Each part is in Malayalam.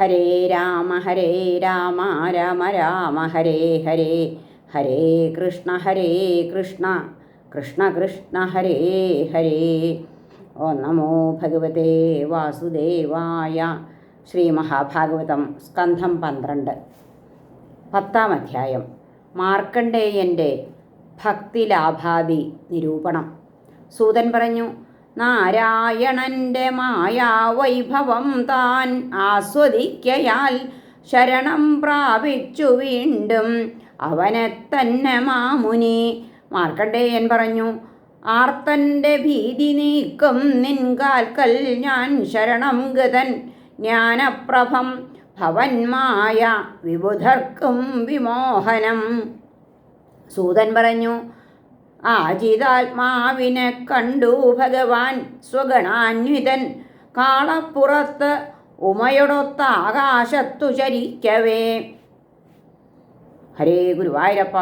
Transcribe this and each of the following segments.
ഹരേ രാമ ഹരേ രാമ രാമ രാമ ഹരേ ഹരേ. ഹരേ കൃഷ്ണ ഹരേ കൃഷ്ണ. കൃഷ്ണ കൃഷ്ണ ഹരേ ഹരേ. ഓ നമോ ഭഗവതേ വാസുദേവായ ശ്രീ മഹാഭാഗവതം സ്കന്ധം പന്ത്രണ്ട്. പത്താം അധ്യായം. മാർക്കണ്ഡേയന്റെ ഭക്തിലാഭാദി നിരൂപണം. സൂതൻ പറഞ്ഞു നാരായണന്റെ മായാവൈഭവം താൻ ആസ്വദിക്കയാൽ ശരണം പ്രാപിച്ചു വീണ്ടും. അവനെ തന്നെ മാമുനി. മാർക്കണ്ഡേയൻ പറഞ്ഞു ആർത്തന്റെ ഭീതി നീക്കും നിൻകാൽക്കൽ ഞാൻ ശരണം ഗതൻ. ജ്ഞാനപ്രഭം ഭവന്മായ വിബുധർക്കും വിമോഹനം. സൂതൻ പറഞ്ഞു ആജിതാത്മാവിനെ കണ്ടു ഭഗവാൻ സ്വഗണാന്വിതൻ. കാളപ്പുറത്ത് ഉമയൊടൊത്ത ആകാശത്തു ചരിക്കവേ. ഹരേ ഗുരുവായൂരപ്പ.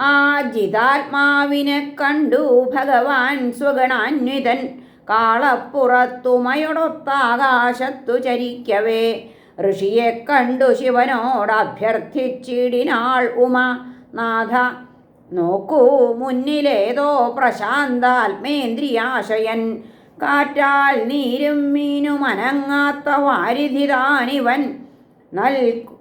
ആജിതാത്മാവിനെ കണ്ടു ഭഗവാൻ സ്വഗണാന്വിതൻ. കാളപ്പുറത്തുമയൊടൊത്ത ആകാശത്തു ചരിക്കവേ. ഋഷിയെ കണ്ടു ശിവനോട് അഭ്യർത്ഥിച്ചിടിനാൾ ഉമ. നാഥ നോക്കൂ മുന്നിലേതോ പ്രശാന്താത്മേന്ദ്രിയാശയൻ. കാറ്റാൽ നീരും മീനും അനങ്ങാത്ത വാരിധിതാനിവൻ നൽകു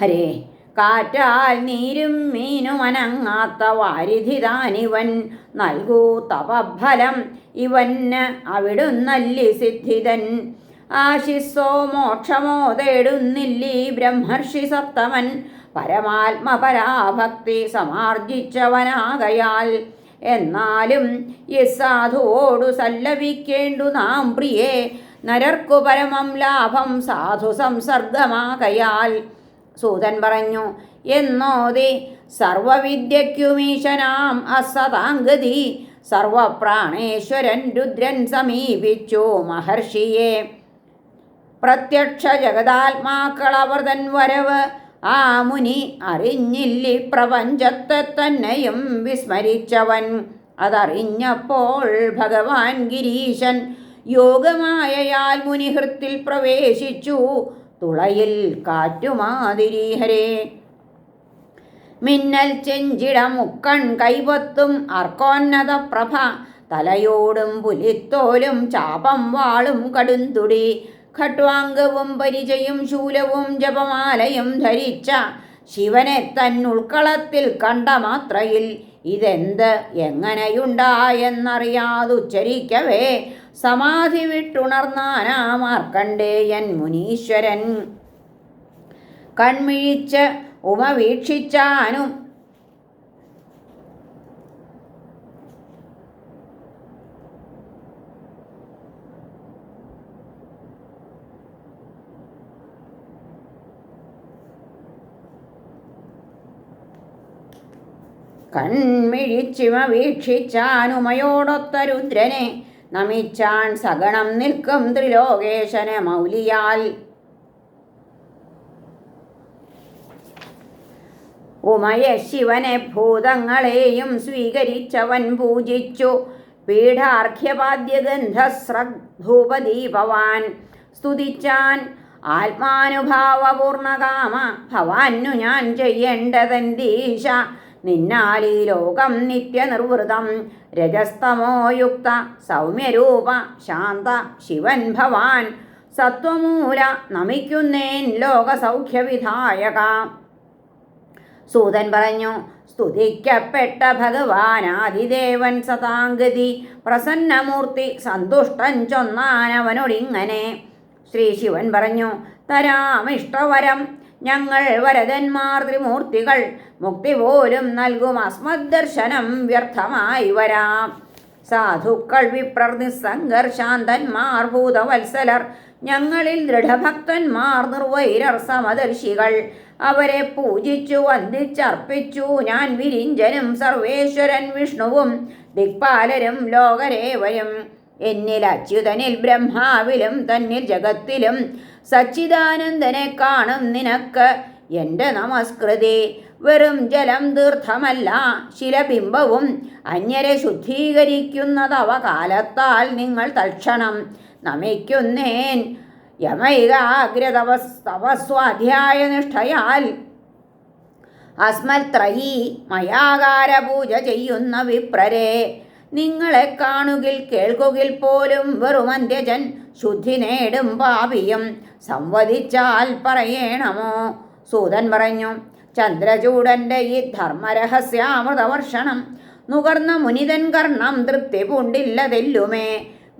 ഹരേ കാറ്റാൽ നീരും മീനും അനങ്ങാത്ത വാരിധിതാനിവൻ നൽകൂ തപഫലം ഇവന് അവിടുന്നല്ലി സിദ്ധിതൻ. ആശിസ്സോ മോക്ഷമോ തേടുന്നില്ലി ബ്രഹ്മർഷി സത്തമൻ പരമാത്മപരാഭക്തി സമാർജിച്ചവനാകയാൽ. എന്നാലും യസാധുവോടു സല്ലപിക്കേണ്ടു നാം പ്രിയേ നരർക്കു പരമം ലാഭം സാധു സംസർഗമാകയാൽ. സൂതൻ പറഞ്ഞു എന്നോതി സർവവിദ്യയ്ക്കുമീശനാം അസതാംഗതി സർവപ്രാണേശ്വരൻ രുദ്രൻ സമീപിച്ചു മഹർഷിയെ. പ്രത്യക്ഷ ജഗതാത്മാക്കളവർ തൻ വരവ് ആ മുനി അറിഞ്ഞില്ലി പ്രപഞ്ചത്തെ തന്നെയും വിസ്മരിച്ചവൻ. അതറിഞ്ഞപ്പോൾ ഭഗവാൻ ഗിരീശൻ യോഗമായയാൽ മുനിഹൃത്തിൽ പ്രവേശിച്ചു. തുളയിൽ കാറ്റുമാതിരീഹരേ. മിന്നൽ ചെഞ്ചിട മുക്കൺ കൈപത്തും അർക്കോന്നത പ്രഭ. തലയോടും പുലിത്തോലും ചാപം വാളും കടുന്തുടി. ഖട്വാംഗവും പരിചയും ശൂലവും ജപമാലയും ധരിച്ച ശിവനെ തന്നുൾക്കളത്തിൽ കണ്ട മാത്രയിൽ ഇതെന്ത് എങ്ങനെയുണ്ടായെന്നറിയാതുച്ചരിക്കവേ സമാധി വിട്ടുണർന്നാനാ മാർക്കണ്ടേയൻ മുനീശ്വരൻ. കൺമിഴിച്ച് ഉമ വീക്ഷിച്ചാനും കൺമിഴിച്ചിമ വീക്ഷിച്ചാനുമയോടൊത്ത രുദ്രനെ നമിച്ചാൻ സഗണം നിൽക്കും ത്രിലോകേശന മൗലിയാൽ. ഉമയ ശിവനെ ഭൂതങ്ങളെയും സ്വീകരിച്ചവൻ പൂജിച്ചു. പീഠാർഘ്യപാദ്യഗന്ധസ്രദ്ധൂപദീപവാൻ സ്തുതിച്ചാൻ. ആത്മാനുഭാവപൂർണകാമ ഭവാന്നു ഞാൻ ചെയ്യേണ്ടതെന്തീശ നിന്നാൽ ഈ ലോകം നിത്യനിർവൃതം. രജസ്തമോയുക്ത സൗമ്യരൂപ ശാന്ത ശിവൻ ഭവാൻ സത്വമൂല നമിക്കുന്നേൻ ലോകസൗഖ്യവിധായക. സൂതൻ പറഞ്ഞു സ്തുതിക്കപ്പെട്ട ഭഗവാൻ ആദിദേവൻ സതാംഗതി പ്രസന്നമൂർത്തി സന്തുഷ്ടൻ ചൊന്നാനവനൊടിങ്ങനെ. ശ്രീ ശിവൻ പറഞ്ഞു തരാമിഷ്ടവരം ഞങ്ങൾ വരദന്മാർ ത്രിമൂർത്തികൾ മുക്തി പോലും നൽകും. അസ്മദ്ദർശനം വ്യർത്ഥമായി വരാം. സാധുക്കൾ വിപ്രർ നിസ്സംഘർഷാന്തന്മാർ ഭൂതവത്സലർ ഞങ്ങളിൽ ദൃഢഭക്തന്മാർ നിർവൈരർ സമദർശികൾ. അവരെ പൂജിച്ചു വന്ദിച്ചർപ്പിച്ചു. ഞാൻ വിരിഞ്ചനും സർവേശ്വരൻ വിഷ്ണുവും ദിക്പാലരും ലോകരേവരും എന്നിൽ അച്യുതനിൽ ബ്രഹ്മാവിലും തന്നിൽ ജഗത്തിലും സച്ചിദാനന്ദനെ കാണും നിനക്ക്. എന്റെ നമസ്കൃതി. വെറും ജലം തീർത്ഥമല്ല ശിലബിംബവും അന്യരെ ശുദ്ധീകരിക്കുന്നതവ കാലത്താൽ നിങ്ങൾ തൽക്ഷണം നമിക്കുന്നേൻ. യമൈകാഗ്രതപസ് തപസ്വാധ്യായ നിഷ്ഠയാൽ അസ്മത്രയീ മയാകാര പൂജ ചെയ്യുന്ന വിപ്രരെ. നിങ്ങളെ കാണുകിൽ കേൾക്കുകിൽ പോലും വെറും അന്ത്യജൻ ശുദ്ധി നേടും പാപിയും. സംവദിച്ചാൽ പറയണമോ? സൂതൻ പറഞ്ഞു ചന്ദ്രചൂടന്റെ ഈ ധർമ്മരഹസ്യാമൃതവർഷണം നുകർന്ന മുനിതൻ കർണം തൃപ്തി പൂണ്ടില്ലതെല്ലുമേ.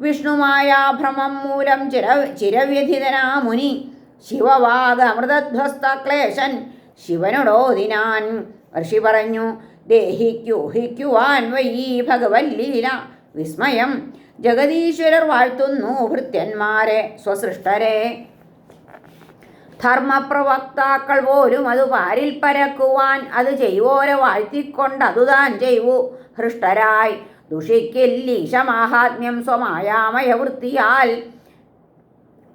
വിഷ്ണുമായ ഭ്രമം മൂലം ചിര ചിരവ്യഥിതനാ മുനി ശിവവാഗ അമൃതധ്വസ്ത ക്ലേശൻ ശിവനോടോതിനാൻ ഋഷി പറഞ്ഞു ദേഹിക്യൂഹിക്കുവാൻ വൈ ഭഗവല്ലീല വിസ്മയം. ജഗദീശ്വരർ വാഴ്ത്തുന്നു ഭൃത്യന്മാരെ സ്വസൃഷ്ടരെ. ധർമ്മപ്രവക്താക്കൾ പോലും അത് പാരിൽ പരക്കുവാൻ അത് ചെയ്വോരെ വാഴ്ത്തിക്കൊണ്ട് അതുതാൻ ചെയ്വു. ഹൃഷ്ടരായി ദുഷിക്കില്ലീശമാഹാത്മ്യം സ്വമായാമയ വൃത്തിയാൽ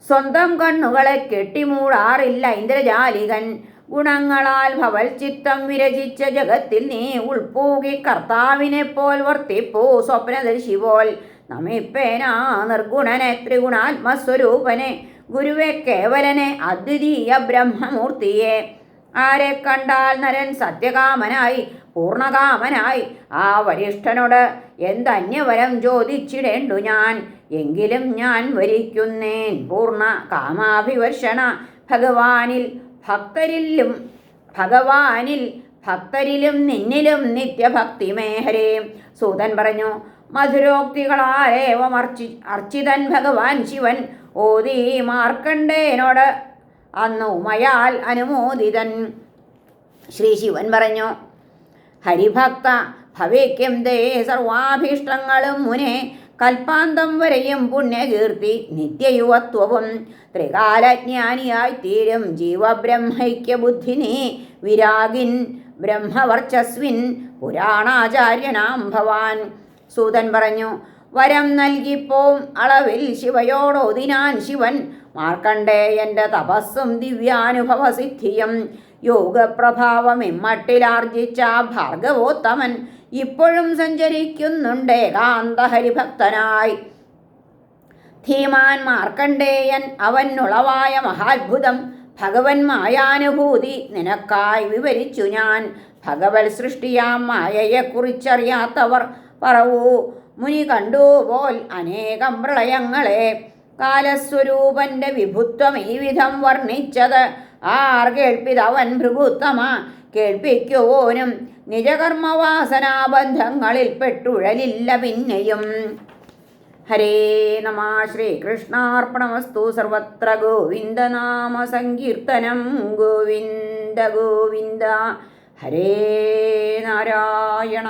സ്വന്തം കണ്ണുകളെ കെട്ടിമൂടാറില്ല ഇന്ദ്രജാലികൻ. ഗുണങ്ങളാൽ ഭവൽ ചിത്തം വിരചിച്ച ജഗത്തിൽ നീ ഉൾപ്പൂകി കർത്താവിനെ പോൽ വർത്തിപ്പൂ സ്വപ്നദർശി പോൽ നമിപ്പേനാ നിർഗുണനെ ത്രിഗുണാത്മസ്വരൂപനെ ഗുരുവെ കേവലനെ അദ്വിതീയ ബ്രഹ്മമൂർത്തിയെ. ആരെ കണ്ടാൽ നരൻ സത്യകാമനായി പൂർണകാമനായി? ആ വരിഷ്ഠനോട് എന്തന്യവരം ചോദിച്ചിടേണ്ടു ഞാൻ? എങ്കിലും ഞാൻ വരിക്കുന്നേൻ പൂർണ കാമാഭിവർഷണ ഭഗവാനിൽ ഭക്തരിലും ഭഗവാനിൽ ഭക്തരിലും നിന്നിലും നിത്യഭക്തിമേഹരേ. സൂതൻ പറഞ്ഞു മധുരോക്തികളാലേവം അർച്ചി അർച്ചിതൻ ഭഗവാൻ ശിവൻ ഓതി മാർക്കണ്ടേനോട് അന്ന് ഉമയാൽ അനുമോദിതൻ. ശ്രീ ശിവൻ പറഞ്ഞു ഹരിഭക്ത ഭവിക്കും ദേ സർവാഭീഷ്ടങ്ങളും മുനെ കൽപ്പാന്തം വരെയും പുണ്യകീർത്തി നിത്യയുവത്വവും ത്രികാലജ്ഞാനിയായി തീരും ജീവബ്രഹ്മൈക്യ ബുദ്ധിനി വിരാഗിൻ ബ്രഹ്മവർച്ചസ്വിൻ പുരാണാചാര്യനാം ഭവാൻ. സൂതൻ പറഞ്ഞു വരം നൽകിപ്പോം അളവിൽ ശിവയോടൊതിനാൻ ശിവൻ. മാർക്കണ്ഡേയന്റെ തപസ്സും ദിവ്യാനുഭവസിദ്ധിയും. യോഗപ്രഭാവം ഇമ്മട്ടിലാർജിച്ച ഭാർഗവോത്തമൻ. ഇപ്പോഴും സഞ്ചരിക്കുന്നുണ്ട് ഏകാന്ത ഹരിഭക്തനായി ധീമാൻ മാർക്കണ്ഡേയൻ അവനുളവായ മഹാത്ഭുതം ഭഗവൻ മായാനുഭൂതി നിനക്കായി വിവരിച്ചു ഞാൻ. ഭഗവത് സൃഷ്ടിയാം മായയെക്കുറിച്ചറിയാത്തവർ പറവൂ മുനി കണ്ടുപോൽ അനേകം പ്രളയങ്ങളെ. കാലസ്വരൂപന്റെ വിഭുത്വം ഈ വിധം വർണിച്ചത്. ആർ കേൾപ്പിതവൻ ഭൃഗുത്തമ കേൾപ്പിക്കുവോനും നിജകർമ്മവാസനാബന്ധങ്ങളിൽ പെട്ടുഴലില്ല പിന്നെയും. ഹരേ നമ ശ്രീകൃഷ്ണാർപ്പണമസ്തു സർവത്ര ഗോവിന്ദനാമ സങ്കീർത്തനം ഗോവിന്ദ ഗോവിന്ദ ഹരേ നാരായണ.